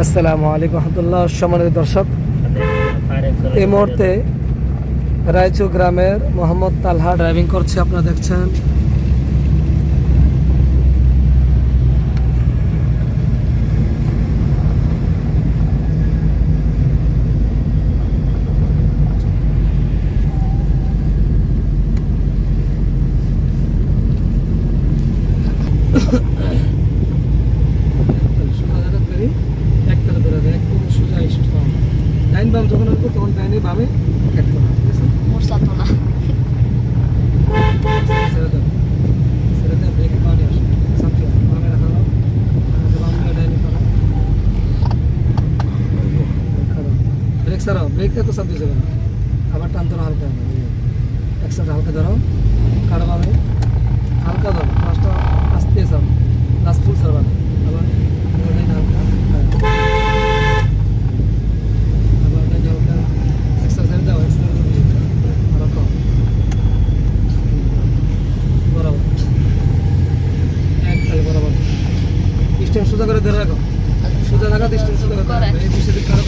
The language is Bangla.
আসসালামু আলাইকুম রহমতুল্লাহ, সম্মানিত দর্শক। এই মুহূর্তে রায়চু গ্রামের মোহাম্মদ তালহা ড্রাইভিং করছে, আপনারা দেখছেন। ডাইন বাম যখন আসবো তখন ডাইনে বামে এক করা ঠিক আছে মোরসাতো না ছেড়ে দাও ছেড়ে দাও ব্রেকে পানি আসে সামনে বামে রাখা দাও বাম দিয়ে ডাইনে করা ব্রেক সারাও ব্রেকে তো সব দিছে না আবার টান ধরো হালকা একসাথে হালকা ধরো কাটা বামে হালকা ধরো সোজা করে ধরে রাখো। সোজা রাখা। দৃষ্টি সোজা করে এই বিষয়ে কারও